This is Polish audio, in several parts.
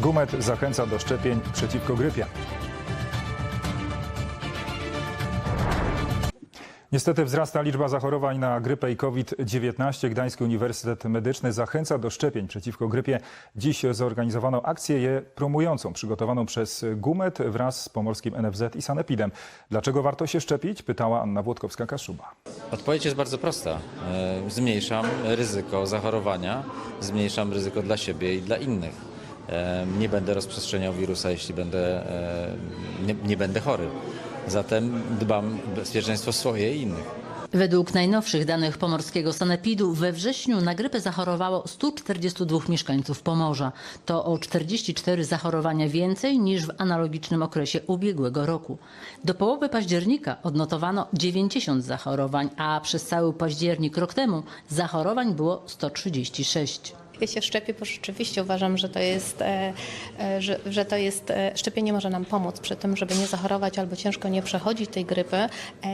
Gumet zachęca do szczepień przeciwko grypie. Niestety wzrasta liczba zachorowań na grypę i COVID-19. Gdański Uniwersytet Medyczny zachęca do szczepień przeciwko grypie. Dziś zorganizowano akcję je promującą, przygotowaną przez Gumet wraz z pomorskim NFZ i Sanepidem. Dlaczego warto się szczepić? Pytała Anna Włodkowska-Kaszuba. Odpowiedź jest bardzo prosta. E, Zmniejszam ryzyko zachorowania, zmniejszam ryzyko dla siebie i dla innych. Nie będę rozprzestrzeniał wirusa, jeśli będę, nie, nie będę chory. Zatem dbam o bezpieczeństwo swoje i innych. Według najnowszych danych pomorskiego sanepidu we wrześniu na grypę zachorowało 142 mieszkańców Pomorza. To o 44 zachorowania więcej niż w analogicznym okresie ubiegłego roku. Do połowy października odnotowano 90 zachorowań, a przez cały październik rok temu zachorowań było 136. Ja się szczepię, bo rzeczywiście uważam, że to jest, e, e, że, że to jest, e, szczepienie może nam pomóc przy tym, żeby nie zachorować albo ciężko nie przechodzić tej grypy.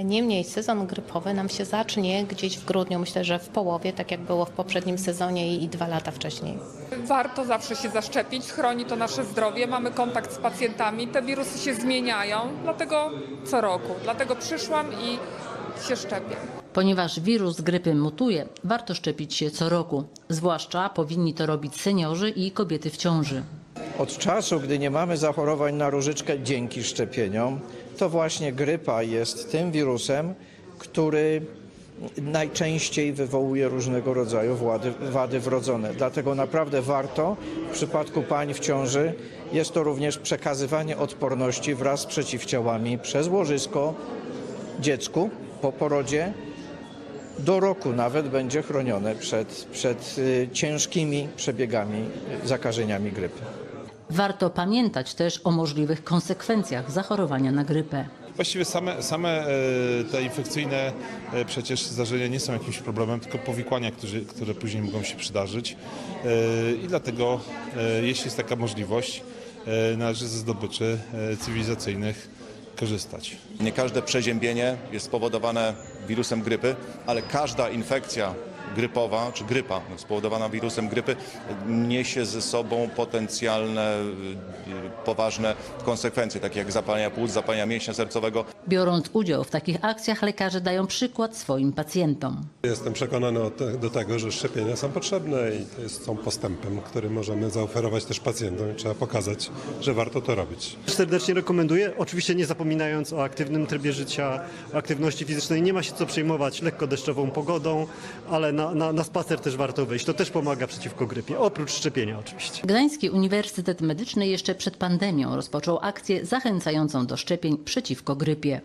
Niemniej sezon grypowy nam się zacznie gdzieś w grudniu, myślę, że w połowie, tak jak było w poprzednim sezonie i dwa lata wcześniej. Warto zawsze się zaszczepić, chroni to nasze zdrowie, mamy kontakt z pacjentami, te wirusy się zmieniają, dlatego co roku. Dlatego przyszłam i się szczepię. Ponieważ wirus grypy mutuje, warto szczepić się co roku. Zwłaszcza powinni to robić seniorzy i kobiety w ciąży. Od czasu, gdy nie mamy zachorowań na różyczkę dzięki szczepieniom, to właśnie grypa jest tym wirusem, który najczęściej wywołuje różnego rodzaju wady, wady wrodzone. Dlatego naprawdę warto w przypadku pań w ciąży jest to również przekazywanie odporności wraz z przeciwciałami przez łożysko dziecku po porodzie. Do roku nawet będzie chronione przed, przed y, ciężkimi przebiegami, y, zakażeniami grypy. Warto pamiętać też o możliwych konsekwencjach zachorowania na grypę. Właściwie same, same e, te infekcyjne e, przecież zdarzenia nie są jakimś problemem, tylko powikłania, którzy, które później mogą się przydarzyć. E, I dlatego, jeśli jest taka możliwość, należy ze zdobyczy cywilizacyjnych korzystać. Nie każde przeziębienie jest spowodowane wirusem grypy, ale każda infekcja grypowa czy grypa spowodowana wirusem grypy niesie ze sobą potencjalne y, poważne konsekwencje, takie jak zapalenia płuc, zapalenia mięśnia sercowego. Biorąc udział w takich akcjach, lekarze dają przykład swoim pacjentom. Jestem przekonany te, do tego, że szczepienia są potrzebne i jest, są postępem, który możemy zaoferować też pacjentom i trzeba pokazać, że warto to robić. Serdecznie rekomenduję, oczywiście nie zapominając o aktywnym trybie życia, o aktywności fizycznej. Nie ma się co przejmować lekko deszczową pogodą, ale na, na, na spacer też warto wyjść. To też pomaga przeciwko grypie, oprócz szczepienia oczywiście. Gdański Uniwersytet Medyczny jeszcze przed pandemią rozpoczął akcję zachęcającą do szczepień przeciwko grypie.